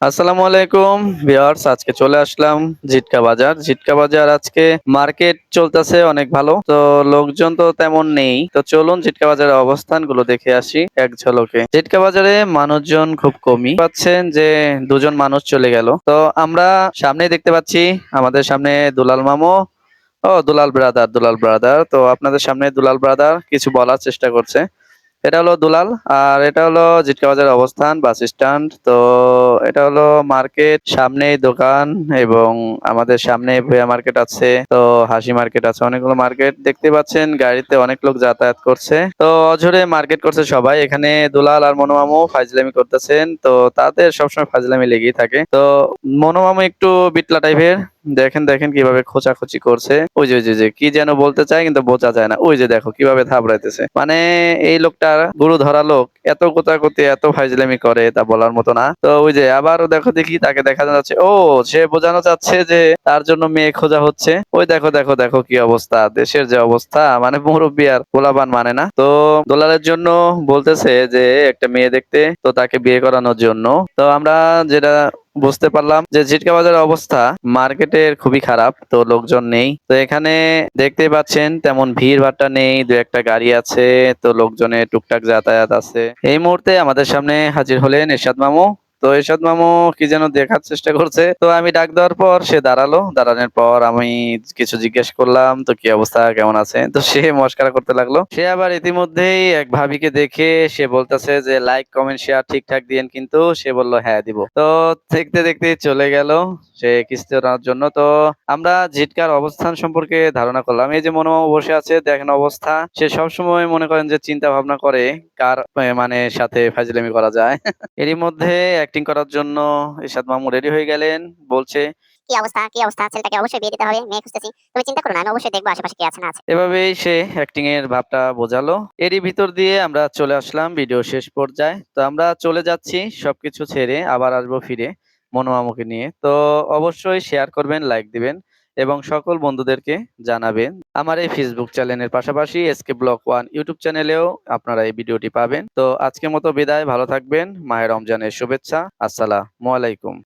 আসসালামু আলাইকুম ভিউয়ার্স, আজকে চলে আসলাম জিটকা বাজার। জিটকা বাজার আজকে মার্কেট চলতেছে অনেক ভালো, তো লোকজন তো তেমন নেই। তো চলুন জিটকা বাজারের অবস্থানগুলো দেখে আসি এক ঝলকে। জিটকা বাজারে মানুষজন খুব কমই। পাচ্ছেন যে দুজন মানুষ চলে গেল। তো আমরা সামনেই দেখতে পাচ্ছি আমাদের সামনে দুলাল মামু ও দুলাল ব্রাদার দুলাল ব্রাদার তো আপনাদের সামনে দুলাল ব্রাদার কিছু বলার চেষ্টা করছে। এটা হলো দুলাল, আর এটা হলো জিটকা বাজারের অবস্থান, বাস স্ট্যান্ড। তো এটা হলো মার্কেট, সামনেই দোকান এবং আমাদের সামনে ভুয়া মার্কেট আছে, তো হাসি মার্কেট আছে, অনেকগুলো মার্কেট। দেখতে পাচ্ছেন, গাড়িতে অনেক লোক যাতায়াত করছে। তো অঝরে মার্কেট করছে সবাই, এখানে দুলাল আর মনোমামু ফাজলামি করতেছেন, তো তাদের সবসময় ফাজলামি লেগেই থাকে। তো মনোমামু একটু বিটলা টাইপের দেখেন দেখেন কীভাবে খোঁচাখুচি করছে। ওই যে যে কি যেন বলতে চায় কিন্তু বোঝা যায় না। ওই যে দেখো কীভাবে থাবড়াইতেছে। মানে এই লোকটার গুরু ধরা লোক এত কোতাকুতি এত ফাইজলামি করে, তা বলার মতো না। তো ওই যে আবারও দেখো দেখি তাকে দেখা যাচ্ছে। ও, সে বোঝানো চাচ্ছে যে তার জন্য মেয়ে খোঁজা হচ্ছে। ওই দেখো দেখো দেখো কি অবস্থা। দেশের যে অবস্থা মানে মুরব্বী আর গোলাবান মানে না। তো দোলালের জন্য বলতেছে যে, একটা মেয়ে দেখতে, তো তাকে বিয়ে করানোর জন্য। তো আমরা যেটা বুঝতে পারলাম যে ঝিটকা বাজারের অবস্থা মার্কেটের খুবই খারাপ, তো লোকজন নেই। তো এখানে দেখতে পাচ্ছেন তেমন ভিড় ভাট্টা নেই, দু একটা গাড়ি আছে, তো লোকজনের টুকটাক যাতায়াত আছে। এই মুহূর্তে আমাদের সামনে হাজির হলেন এরশাদ মামু। তো এরশাদ মামু কি যেন দেখার চেষ্টা করছে। তো আমি ডাক দেওয়ার পর সে দাঁড়াল। দাঁড়ানোর পর আমি কিছু জিজ্ঞেস করলাম, তো কি অবস্থা? কেমন আছে? তো সে মস্কারা করতে লাগল। সে আবার ইতিমধ্যেই এক ভাবিকে দেখে সে বলতেছে যে লাইক কমেন্ট শেয়ার ঠিকঠাক দিয়েন কিন্তু। সে বলল হ্যাঁ দিব। তো দেখতে দেখতে চলে গেল সে কিস্তি নেওয়ার জন্য। তো আমরা জিটকার অবস্থান সম্পর্কে ধারণা করলাম। এই যে মনোমামা বসে আছে, দেখেন অবস্থা। সে সবসময় মনে করেন যে চিন্তা ভাবনা করে কার মানে সাথে ফাজলামি করা যায়। এরই মধ্যে অ্যাক্টিং করার জন্য ইরশাদ মামু রেডি হয়ে গেলেন বলছে কি অবস্থা কি অবস্থা? ছেলেটাকে অবশ্যই বিয়ে দিতে হবে মেয়ে খুঁজতেছি। তুমি চিন্তা করো না আমি অবশ্যই দেখব আশেপাশে কি আছে না আছে। এভাবেই সে অ্যাক্টিং এর ভাবটা বোঝালো। এরই ভিতর দিয়ে আমরা চলে আসলাম ভিডিও শেষ পর্যায়ে। তো আমরা চলে যাচ্ছি সবকিছু ছেড়ে আবার আসব ফিরে মনোমামুকে নিয়ে। তো অবশ্যই শেয়ার করবেন লাইক দিবেন। এবং সকল বন্ধুদেরকে জানাবেন আমার এই ফেসবুক চ্যানেলের পাশাপাশি এসকে ব্লক ওয়ান ইউটিউব চ্যানেলেও আপনারা এই ভিডিওটি পাবেন। তো আজকের মতো বিদায়, ভালো থাকবেন। মায়ের রমজানের শুভেচ্ছা। আসসালামু আলাইকুম।